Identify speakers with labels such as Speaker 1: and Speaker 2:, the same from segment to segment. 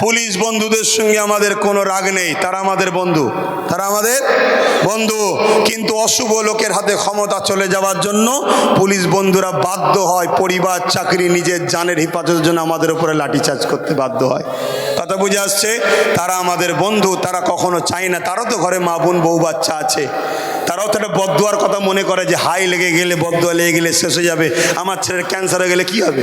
Speaker 1: Police বন্ধুদের সঙ্গে আমাদের কোনো রাগ নেই। তারা আমাদের বন্ধু। তারা আমাদের বন্ধু। কিন্তু অশুভ লোকের হাতে ক্ষমতা চলে যাওয়ার জন্য পুলিশ বন্ধুরা বাধ্য হয় পরিবার, চাকরি, নিজের জানের হেফাজতের জন্য আমাদের উপরে লাঠিচার্জ করতে বাধ্য হয়। কথা বুঝে আসছে? তারা আমাদের বন্ধু। তারা কখনো চায় না। তারও তো ঘরে মা বোন, বউ বাচ্চা আছে। তারাও তো একটা কথা মনে করে যে হাই লেগে গেলে বদুয়া লেগে গেলে শেষ হয়ে যাবে। আমার ছেলের ক্যান্সার হয়ে গেলে কি হবে?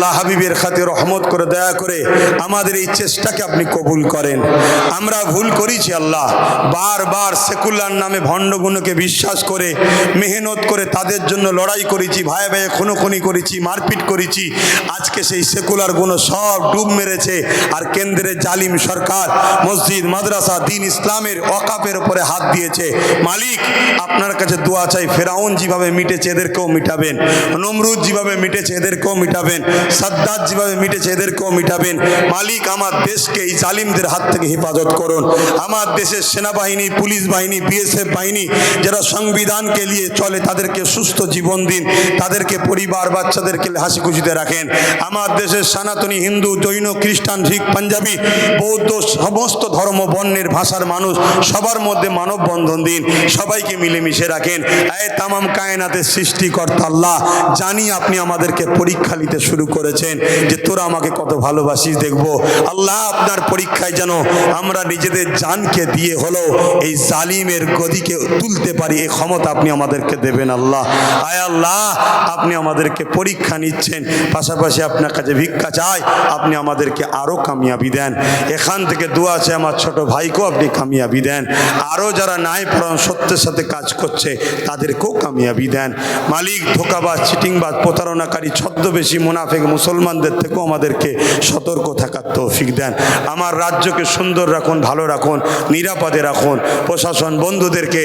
Speaker 1: হাবিবের খাতে রহমত করে, দয়া করে আমাদের এই চেষ্টাকে আপনি কবুল করেন। আমরা ভুল করেছি আল্লাহ। বারবার সেকুলার নামে ভণ্ডগুণকে বিশ্বাস করে, মেহনত করে তাদের জন্য লড়াই করেছি, ভাই ভাই খুনোখুনি করেছি, মারপিট করেছি। আজকে সেই সেকুলার গুণ সব ডুব মেরেছে। আর কেন্দ্রের জালিম সরকার, মসজিদ, মাদ্রাসা, দিন ইসলামের অকাপের উপরে হাত দিয়েছে। মালিক, আপনার কাছে দোয়া চাই, ফেরাউন যেভাবে মিটেছে এদেরকেও মিটাবেন, নমরুদ যেভাবে মিটেছে এদেরকেও মিটাবেন। সাদ্দাত যেভাবে মিটেছে, এদেরকেও মিটাবেন। মালিক আমার দেশকে, এই জালিমদের হাত থেকে হেফাজত করুন। আমার দেশের সেনাবাহিনী, পুলিশ বাহিনী, বিএসএফ বাহিনী, যারা সংবিধানকে নিয়ে চলে, তাদেরকে সুস্থ জীবন দিন। তাদেরকে পরিবার, বাচ্চাদেরকে হাসি খুশিতে রাখেন। আমার দেশের সনাতনী হিন্দু, জৈন, খ্রিস্টান, শিখ, পাঞ্জাবি, বৌদ্ধ, সমস্ত ধর্ম, বর্ণের ভাষার মানুষ, সবার মধ্যে মানববন্ধন দিন। সবাইকে মিলেমিশে রাখেন। এ তামাম কায়নাতের সৃষ্টিকর্তা আল্লাহ, জানি আপনি আমাদেরকে পরীক্ষা নিতে শুরু করেছেন যে তোরা আমাকে কত ভালোবাসিস দেখব। আল্লাহ আপনার পরীক্ষায় যেন আমরা নিজেদের জানকে দিয়ে হলো এই জালিমের গদিকে তুলতে পারি এই ক্ষমতা আপনি আমাদেরকে দেবেন আল্লাহ। আয় আল্লাহ, আপনি আমাদেরকে পরীক্ষা নিচ্ছেন, পাশাপাশি আপনার কাছে ভিক্ষা চাই, আপনি আমাদেরকে আরও কামিয়াবি দেন। এখান থেকে দোয়া আছে আমার ছোট ভাইকেও আপনি কামিয়াবি দেন। আরও যারা নাই পড়ান সত্যের সাথে কাজ করছে, তাদেরকেও কামিয়াবি দেন। মালিক, ধোকাবাজ, চিটিংবাজ, প্রতারণাকারী, ছদ্মবেশী, মুনাফেক মুসলমানদের থেকেও আমাদেরকে সতর্ক থাকার তৌফিক দেন। আমার রাজ্যকে সুন্দর রাখুন, ভালো রাখুন, নিরাপদে রাখুন। প্রশাসন বন্ধুদেরকে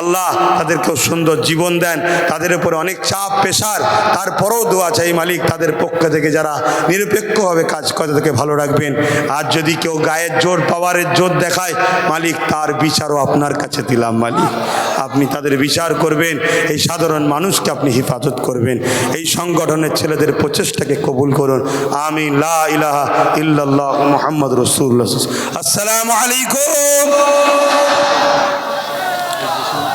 Speaker 1: আল্লাহ তাদেরকেও সুন্দর জীবন দেন। তাদের উপরে অনেক চাপ পেশার তারপরেও দোয়া চাই মালিক তাদের পক্ষ থেকে যারা নিরপেক্ষভাবে কাজ করে তাদেরকে ভালো রাখবেন। আর যদি কেউ গায়ের জোর, পাওয়ারের জোর দেখায়, মালিক তার বিচারও আপনার কাছে দিলাম মালিক। আপনি তাদের বিচার করবেন, এই সাধারণ মানুষকে আপনি হেফাজত করবেন। এই সংগঠনের ছেলেদের প্রচেষ্টাকে কবুল করুন। আমি লা ইল্লাল্লাহ মোহাম্মদ রসুল্লাহ আসসালামু আলাইকুম।